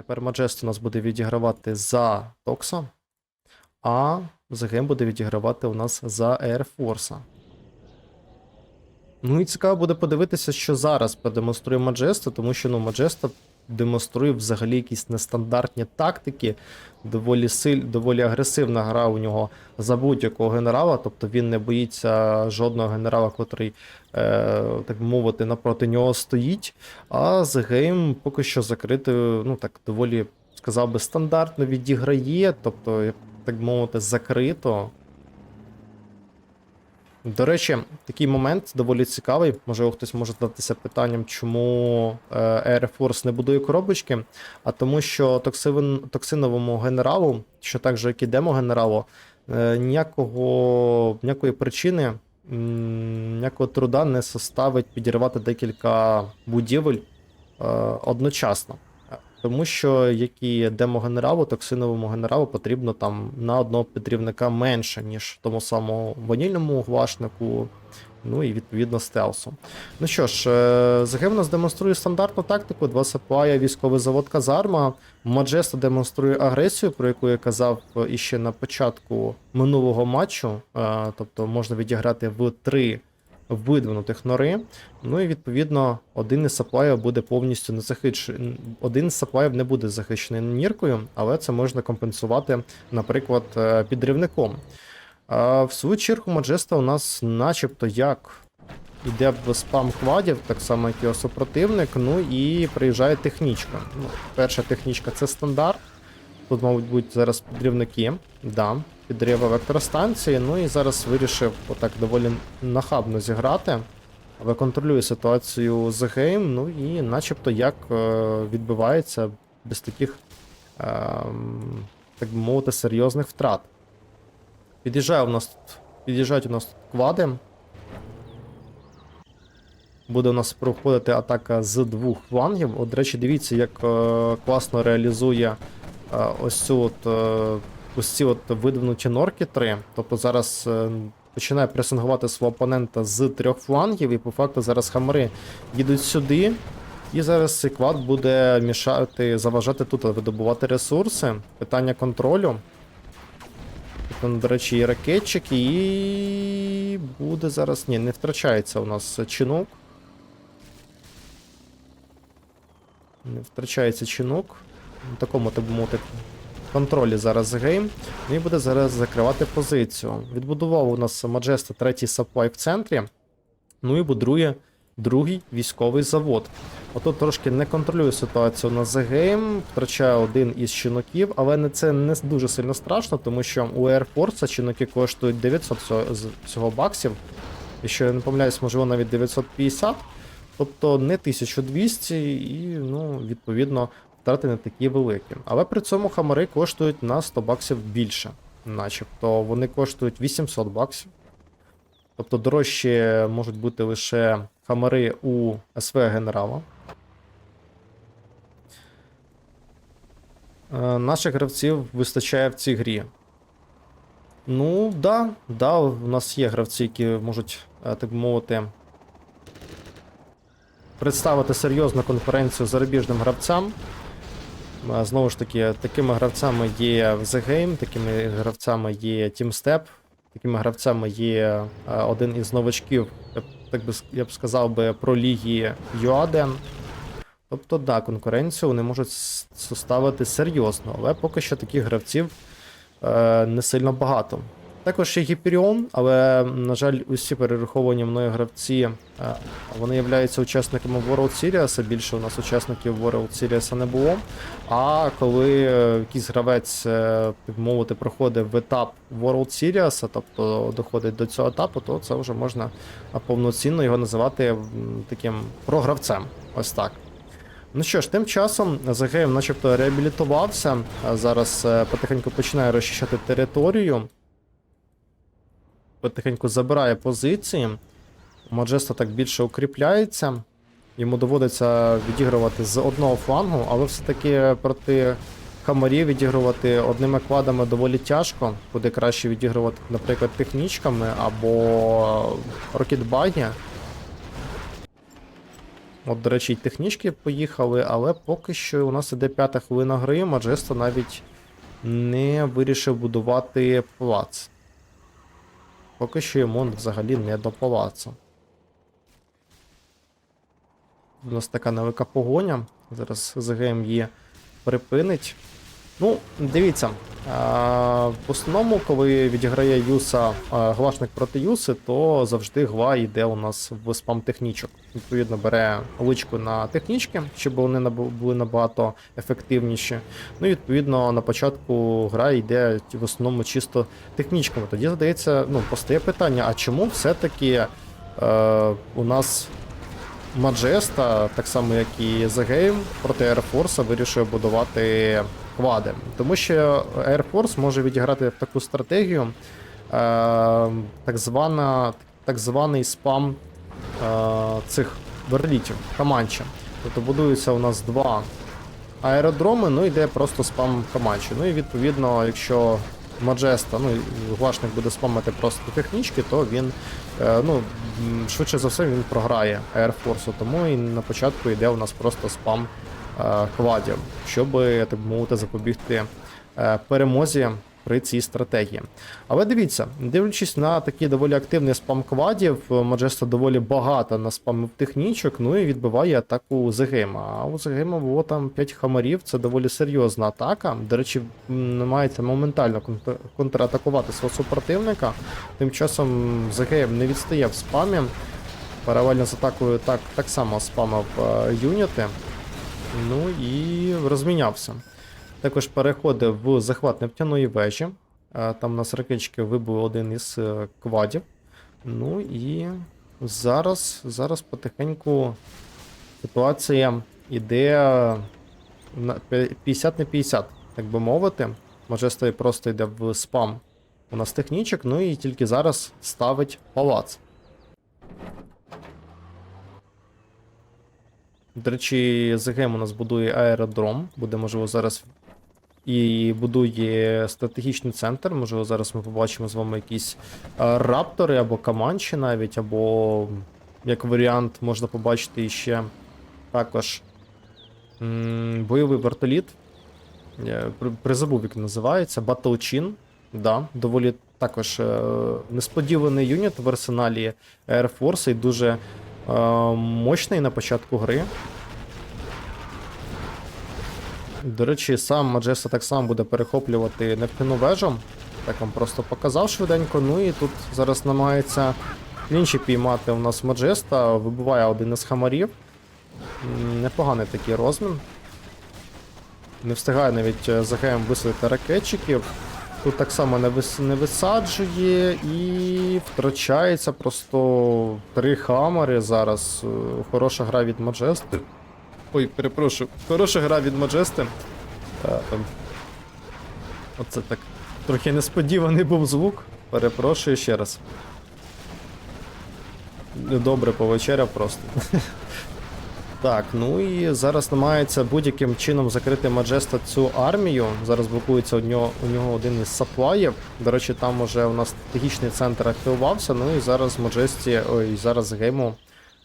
Тепер Маджест у нас буде відігравати за Токса, а Згем буде відігравати у нас за Air Force. Ну і цікаво буде подивитися, що зараз продемонструє Маджеста, тому що ну, Маджеста демонструє взагалі якісь нестандартні тактики. Доволі силь, доволі агресивна гра у нього за будь-якого генерала. Тобто він не боїться жодного генерала, котрий, е, так мовити, напроти нього стоїть. А з гейм поки що закритою, ну так доволі сказав би, стандартно відіграє, тобто, так мовити, закрито. До речі, такий момент доволі цікавий. Можливо, хтось може задатися питанням, чому е, Air Force не будує коробочки, а тому, що токсивин, токсиновому генералу, що так же, як і демо-генералу, е, ніякого, ніякої причини, ніякого труда не составить підірвати декілька будівель е, одночасно. Тому що як і демо-генералу, токсиновому генералу потрібно там на одного підрівника менше, ніж тому самому ванільному гвашнику, ну і відповідно стелсу. Ну що ж, е, Загем нас демонструє стандартну тактику, два сапая, військовий завод казарма. Маджеста демонструє агресію, про яку я казав е, іще на початку минулого матчу. Е, Тобто можна відіграти в три видвинутих нори. Ну і відповідно один із саплаїв буде повністю не захищений. Один із саплаїв не буде захищений ніркою, але це можна компенсувати, наприклад, е, підривником. В свою чергу Маджеста у нас начебто як йде в спам квадів, так само, як його супротивник. Ну і приїжджає технічка. Ну, перша технічка це стандарт. Тут, мабуть, будуть зараз підривники. Да, підрива електростанції. Ну і зараз вирішив отак доволі нахабно зіграти. Але контролює ситуацію з гейм, ну і начебто як е, відбувається без таких, е, так мовити, серйозних втрат. Під'їжджає у нас тут, під'їжджають у нас тут квади. Буде у нас проходити атака з двох флангів. От, до речі, дивіться, як е, класно реалізує е, ось цю от, ось ці от видвинуті норки 3. Тобто зараз е, починає пресингувати свого опонента з трьох флангів, і по факту зараз хамери їдуть сюди. І зараз цей квад буде мішати, заважати тут видобувати ресурси. Питання контролю. Тут, до речі, і ракетчик, і буде зараз. Ні, не втрачається у нас чинок. Не втрачається чинок. На такому, так би мовити, контролі зараз гейм. І буде зараз закривати позицію. Відбудував у нас Маджеста третій саппай в центрі. Ну і будує другий військовий завод. Отут трошки не контролює ситуацію на The Game, втрачає один із чиноків, але це не дуже сильно страшно, тому що у Air Force чиноки коштують 900 всього- з- всього баксів. Якщо я не помиляюсь, можливо, навіть 950. Тобто не 1200 і, ну, відповідно, втрати не такі великі. Але при цьому хамари коштують на 100 баксів більше. Начебто вони коштують 800 баксів. Тобто дорожчі можуть бути лише хамари у СВ генерала. Е, Наших гравців вистачає в цій грі. Ну, да, да, у нас є гравці, які можуть, е, так би мовити, представити серйозну конференцію зарубіжним гравцям. Знову ж таки, такими гравцями є The Game, такими гравцями є Team Step, такими гравцями є е, один із новачків, так би я б сказав би, про ліги Юаден. Тобто, да, конкуренцію вони можуть составити серйозно, але поки що таких гравців е, не сильно багато. Також є Гіперіон, але, на жаль, усі перераховані мною гравці е, вони являються учасниками World Series, більше у нас учасників World Series не було. А коли е, якийсь гравець, е, так мовити, проходить в етап World Series, тобто доходить до цього етапу, то це вже можна повноцінно його називати таким програвцем. Ось так. Ну що ж, тим часом Загеєв начебто реабілітувався, зараз потихеньку починає розчищати територію. Потихеньку забирає позиції. Маджеста так більше укріпляється. Йому доводиться відігрувати з одного флангу, але все-таки проти хамарів відігрувати одними кладами доволі тяжко. Куди краще відігрувати, наприклад, технічками або рокетбагі. От, до речі, і технічки поїхали, але поки що у нас іде п'ята хвилина гри, Маджеста навіть не вирішив будувати палац. Поки що йому взагалі не до палацу. У нас така невелика погоня. Зараз ЗГМ її припинить. Ну, дивіться. В основному, коли відіграє Юса глашник проти Юси, то завжди гла йде у нас в спам технічок. Відповідно, бере личку на технічки, щоб вони були набагато ефективніші. Ну і відповідно на початку гра йде в основному чисто технічками. Тоді задається, ну, постає питання: а чому все-таки е, у нас Маджеста, так само як і The Game, проти Air Force вирішує будувати квади. Тому що Air Force може відіграти в таку стратегію, е, так, звана, так званий спам е, цих верлітів, Каманчі. Тобто будується у нас два аеродроми, ну йде просто спам Каманчі. Ну і відповідно, якщо Маджеста, ну глашник буде спамити просто технічки, то він е, ну, швидше за все він програє Air Force, тому і на початку йде у нас просто спам квадів, щоб, так мовити, запобігти е, перемозі при цій стратегії. Але дивіться, дивлячись на такий доволі активний спам квадів, Маджеста доволі багато наспамив технічок, ну і відбиває атаку Зегема. А у Зегема було там 5 хамарів, це доволі серйозна атака. До речі, намагається моментально контр- контратакувати свого супротивника. Тим часом Зегем не відстає в спамі. Паралельно з атакою так, так само спамив е, юніти. Ну і розмінявся. Також переходив в захват нефтяної вежі. Е, Там у нас ракетчики вибив один із е, квадів. Ну і зараз, зараз потихеньку ситуація йде на 50 на 50, так би мовити. Маджеста просто йде в спам у нас технічок, ну і тільки зараз ставить палац. До речі, ЗГМ у нас будує аеродром. Буде, можливо, зараз і будує стратегічний центр. Можливо, зараз ми побачимо з вами якісь раптори або каманчі навіть, або як варіант можна побачити ще також бойовий вертоліт. Призабув, як називається. Батлчин. Да, доволі також е, несподіваний юніт в арсеналі Air Force і дуже мощний на початку гри. До речі, сам Маджеста так само буде перехоплювати нефтяну вежу. Так вам просто показав швиденько. Ну і тут зараз намагається інші піймати у нас Маджеста, вибиває один із хамарів. Непоганий такий розмін. Не встигає навіть е, ЗГМ висадити ракетчиків. Тут так само не, вис... не висаджує і втрачається просто три хамери зараз. Е, Хороша гра від Маджести. Ой, перепрошую. Хороша гра від Маджести. Оце так. Трохи несподіваний був звук. Перепрошую ще раз. Добре повечеряв просто. Так, ну і зараз намагається будь-яким чином закрити Маджеста цю армію. Зараз блокується у нього, у нього один із саплаїв. До речі, там уже у нас стратегічний центр активувався. Ну і зараз Маджесті, ой, зараз гейму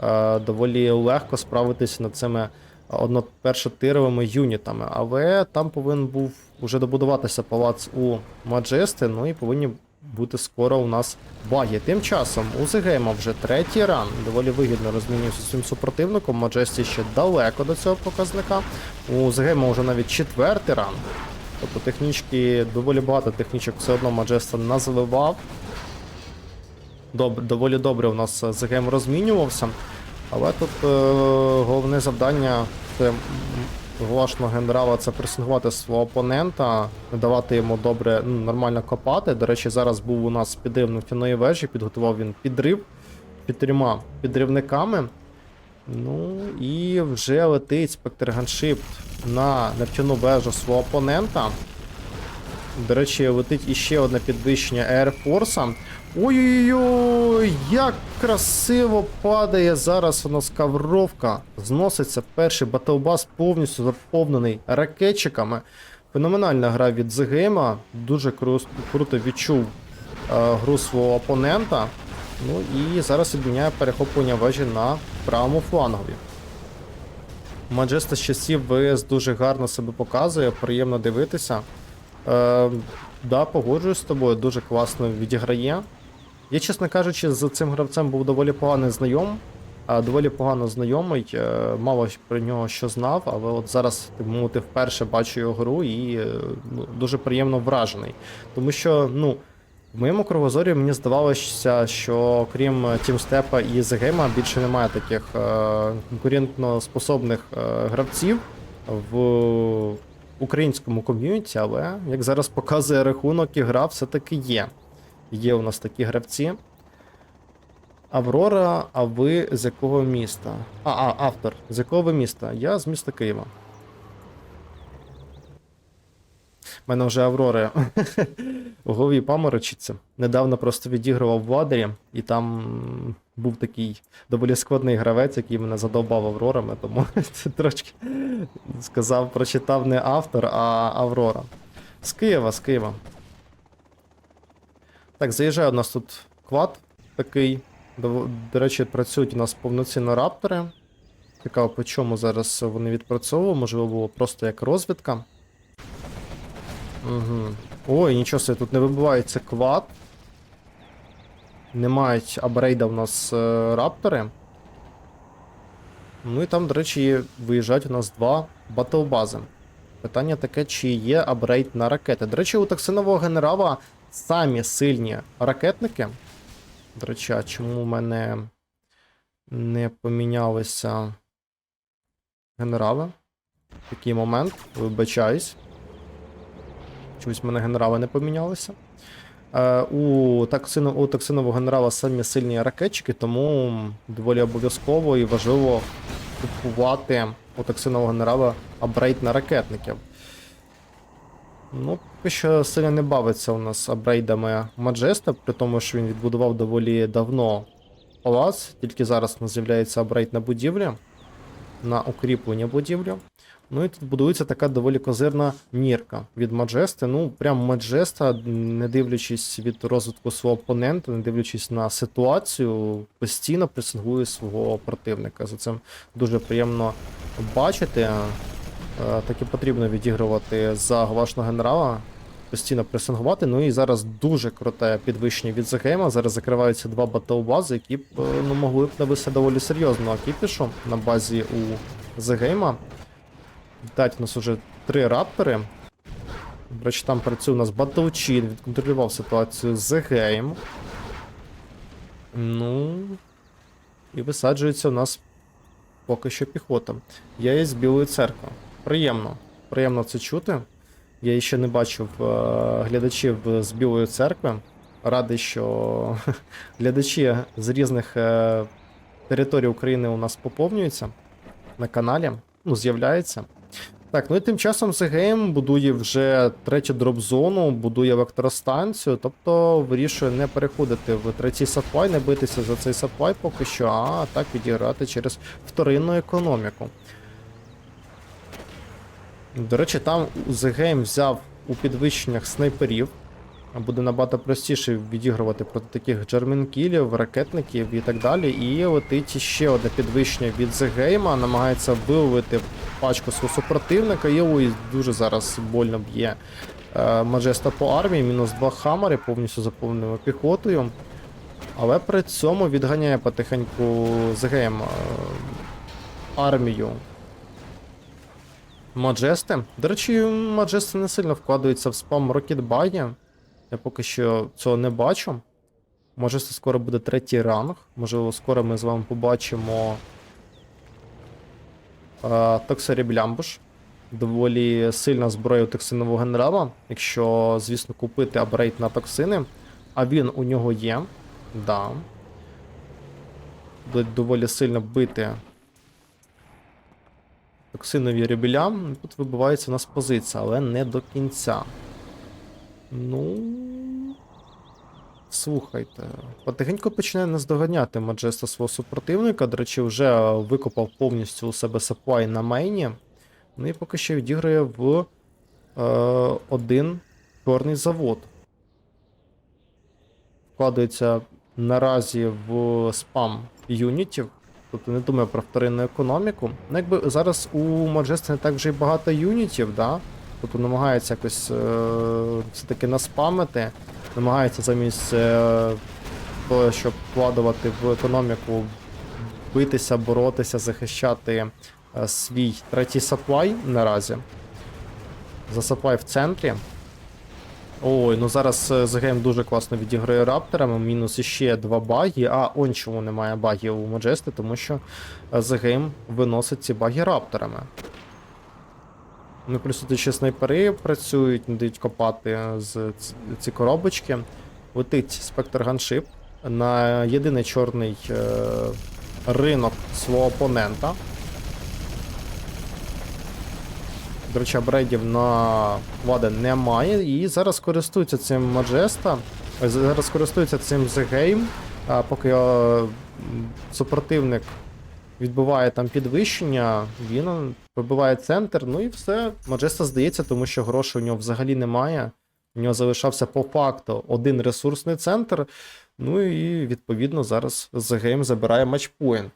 е, доволі легко справитися над цими однопершотировими юнітами. Але там повинен був уже добудуватися палац у Маджести, ну і повинні бути скоро у нас баги. Тим часом у Зегейма вже третій ран. Доволі вигідно розмінюється зі своїм супротивником. Маджесті ще далеко до цього показника. У Зегейма вже навіть четвертий ран. Тобто технічки, доволі багато технічок все одно Маджеста назливав. Доб, доволі добре у нас Зегейм розмінювався. Але тут е, головне завдання це м, глашного генерала це пресингувати свого опонента, не давати йому добре, ну, нормально копати. До речі, зараз був у нас підрив нефтяної вежі, підготував він підрив під трьома підривниками. Ну і вже летить спектр ганшипт на нефтяну вежу свого опонента. До речі, летить іще одне підвищення Air Force. Ой-ой-ой, як красиво падає зараз у нас кавровка. Зноситься перший батлбас повністю заповнений ракетчиками. Феноменальна гра від ZGM, дуже кру- круто відчув е, гру свого опонента. Ну і зараз відміняє перехоплення вежі на правому флангові. Маджеста з часів ВС дуже гарно себе показує, приємно дивитися. Е, да, погоджуюсь з тобою, дуже класно відіграє. Я, чесно кажучи, з цим гравцем був доволі погано знайом. Доволі погано знайомий, е, мало про нього що знав, але от зараз би мовити, вперше бачу його гру і е, ну, дуже приємно вражений. Тому що, ну, в моєму кругозорі мені здавалося, що крім Тімстепа і Зегейма більше немає таких е, конкурентно способних е, гравців в українському ком'юніті, але як зараз показує рахунок, і гра все-таки є. Є у нас такі гравці. Аврора, а ви з якого міста? А, а, автор. З якого ви міста? Я з міста Києва. У мене вже Аврори у голові паморочиться. Недавно просто відігрував в Вадері, і там був такий доволі складний гравець, який мене задовбав Аврорами, тому це трошки сказав, прочитав не автор, а Аврора. З Києва, з Києва. Так, заїжджає у нас тут квад такий. До, до речі, працюють у нас повноцінно раптори. Цікаво, по чому зараз вони відпрацьовували, можливо, було просто як розвідка. Угу. Ой, нічого собі, тут не вибивається квад. Не мають апгрейда в нас е, раптори. Ну і там, до речі, виїжджають у нас два батлбази. Питання таке, чи є апгрейд на ракети. До речі, у токсинового генерала самі сильні ракетники. До речі, чому в мене не помінялися генерали? Такий момент, вибачаюсь. Чомусь в мене генерали не помінялися. Е, у, токсину, у токсинового генерала самі сильні ракетчики, тому доволі обов'язково і важливо купувати у токсинового генерала апгрейд на ракетників. Ну, поки що сильно не бавиться у нас апгрейдами Маджеста, при тому, що він відбудував доволі давно палац, тільки зараз у нас з'являється апгрейд на будівлі, на укріплення будівлі. Ну і тут будується така доволі козирна нірка від Маджести. Ну, прям Маджеста, не дивлячись від розвитку свого опонента, не дивлячись на ситуацію, постійно пресингує свого противника. За цим дуже приємно бачити. Е, Так і потрібно відігрувати за глашного генерала, постійно пресингувати. Ну і зараз дуже круте підвищення від Загейма. Зараз закриваються два батлбази, які б е, ну, могли б навести доволі серйозну акіпішу на базі у Загейма. Так, у нас уже три раптори. Речі, там працює у нас Батлчин, відконтролював ситуацію з Гейм. Ну. І висаджується у нас поки що піхота. Я є з Білої церкви. Приємно. Приємно це чути. Я ще не бачив е, глядачів з Білої церкви. Радий, що глядачі з різних е, територій України у нас поповнюються на каналі. Ну, з'являється. Так, ну і тим часом CGM будує вже третю дроп-зону, будує електростанцію, тобто вирішує не переходити в третій сапвай, не битися за цей сапвай поки що, а так відіграти через вторинну економіку. До речі, там The Game взяв у підвищеннях снайперів. Буде набагато простіше відігрувати проти таких джерменкілів, ракетників і так далі. І летить ще одне підвищення від The Game, намагається виловити пачку свого супротивника. І ой, дуже зараз больно б'є е, Маджеста по армії. Мінус два хамери, повністю заповненими піхотою. Але при цьому відганяє потихеньку The Game е, армію Маджести. До речі, Маджести не сильно вкладаються в спам Рокетбаї. Я поки що цього не бачу. Це скоро буде третій ранг. Можливо, скоро ми з вами побачимо е, Токсаріблямбуш. Доволі сильна зброя у токсинового генерала. Якщо, звісно, купити апгрейд на токсини. А він у нього є. Да. Буде доволі сильно бити токсинові ребеля. Тут вибивається у нас позиція, але не до кінця. Ну. Слухайте, потихеньку починає наздоганяти Маджеста свого супротивника. До речі, вже викопав повністю у себе саплай на мейні. Ну і поки що відіграє в е, один чорний завод. Вкладається наразі в спам юнітів. Тобто не думає про вторинну економіку. Ну, якби зараз у Маджеста не так вже й багато юнітів, да? Тобто намагається якось е- все-таки наспамити, намагається замість е- того, щоб вкладувати в економіку, битися, боротися, захищати е, свій третій саплай наразі. За саплай в центрі. Ой, ну зараз е, дуже класно відіграє рапторами. Мінус іще два баги. А он чому немає багів у Маджести, тому що е, виносить ці баги рапторами. Ну, плюс тут ще снайпери працюють, не дають копати з ці коробочки. Летить спектр ганшип на єдиний чорний е, ринок свого опонента. До речі, апгрейдів на Ваде немає. І зараз користується цим Маджеста. Зараз користується цим The Game, а поки е, супротивник відбиває там підвищення, він вибиває центр, ну і все. Маджеста здається, тому що грошей у нього взагалі немає. У нього залишався по факту один ресурсний центр. Ну і відповідно зараз The Game забирає матчпоінт.